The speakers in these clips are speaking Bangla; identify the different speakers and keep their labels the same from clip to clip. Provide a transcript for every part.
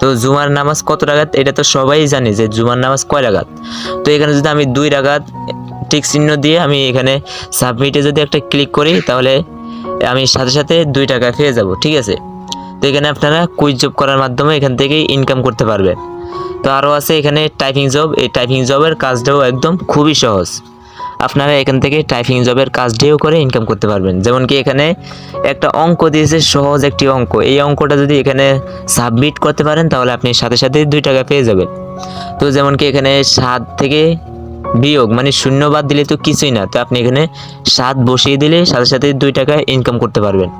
Speaker 1: তো জুমার নামাজ কত রাগাত? এটা তো সবাই জানে যে জুমার নামাজ কয় রাগাত? তো এখানে যদি আমি দুই রাগাত টিক চিহ্ন দিয়ে আমি এখানে সাবমিটে যদি একটা ক্লিক করি, তাহলে আমি সাথে সাথে দুই টাকা পেয়ে যাব, ঠিক আছে? তো এখানে আপনারা কুইজ জব করার মাধ্যমে এখান থেকে ইনকাম করতে পারবেন। তো আরও আছে এখানে টাইপিং জব এই টাইপিং জবের কাজটাও একদম খুবই সহজ। আপনারা এখান থেকে টাইপিং জবের কাজ কাজটিও করে ইনকাম করতে পারবেন। যেমন কি এখানে একটা অঙ্ক দিয়েছে, সহজ একটি অঙ্ক। এই অঙ্কটা যদি এখানে সাবমিট করতে পারেন, তাহলে আপনি সাথে সাথে দুই টাকা পেয়ে যাবেন। তো যেমন কি এখানে সাত থেকে বিয়োগ মানে শূন্য বাদ দিলে তো কিছুই না। তো আপনি এখানে সাত বসিয়ে দিলে সাথে সাথে দুই টাকা ইনকাম করতে পারবেন।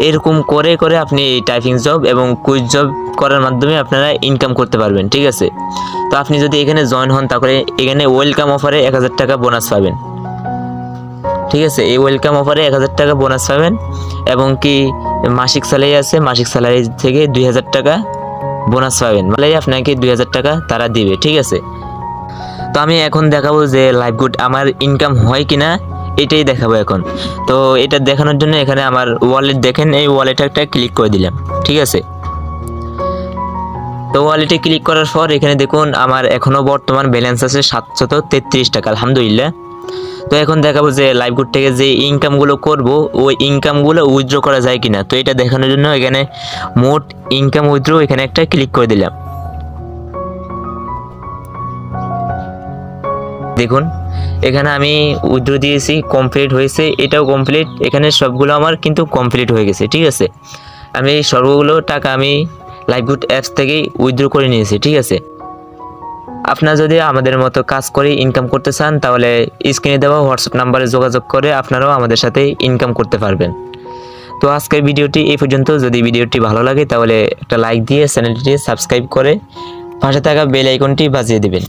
Speaker 1: এরকম করে করে আপনি এই টাইপিং জব এবং কুইজ জব করার মাধ্যমে আপনারা ইনকাম করতে পারবেন, ঠিক আছে? তো আপনি যদি এখানে জয়েন হন, তাহলে এখানে ওয়েলকাম অফারে এক হাজার টাকা বোনাস পাবেন। ঠিক আছে? এই ওয়েলকাম অফারে এক হাজার টাকা বোনাস পাবেন এবং কি মাসিক স্যালারি আছে, মাসিক স্যালারি থেকে দুই হাজার টাকা বোনাস পাবেন। মানে আপনাকে দুই হাজার টাকা তারা দিবে, ঠিক আছে? তো আমি এখন দেখাবো যে লাইভ গুড আমার ইনকাম হয় কিনা। এটাই দেখাবো এখন। তো এটা দেখানোর জন্য এখানে আমার ওয়ালেট দেখেন, এই ওয়ালেটে একটা ক্লিক করে দিলাম, ঠিক আছে? তো ওয়ালেটে ক্লিক করার পর এখানে দেখুন, আমার এখনও বর্তমান ব্যালেন্স আছে সাতশত তেত্রিশ টাকা, আলহামদুলিল্লাহ। তো এখন দেখাবো যে লাইভগুড থেকে যে ইনকামগুলো করব, ওই ইনকামগুলো উইথড্র করা যায় কিনা। তো এটা দেখানোর জন্য এখানে মোট ইনকাম উইথড্র এখানে একটা ক্লিক করে দিলাম। দেখুন, এখানে আমি উইথড্র দিয়েছি কমপ্লিট হয়েছে, এটাও কমপ্লিট এখানে সবগুলো আমার কিন্তু কমপ্লিট হয়ে গেছে, ঠিক আছে? আমি এই সবগুলো টাকা আমি লাইভগুড অ্যাপস থেকেই উইথড্র করে নিয়েছি, ঠিক আছে? আপনারা যদি আমাদের মতো কাজ করে ইনকাম করতে চান, তাহলে স্ক্রিনে দেওয়া হোয়াটসঅ্যাপ নাম্বারে যোগাযোগ করে আপনারাও আমাদের সাথে ইনকাম করতে পারবেন। তো আজকের ভিডিওটি এই পর্যন্ত। যদি ভিডিওটি ভালো লাগে, তাহলে একটা লাইক দিয়ে চ্যানেলটি সাবস্ক্রাইব করে পাশে থাকা বেল আইকনটি বাজিয়ে দিবেন।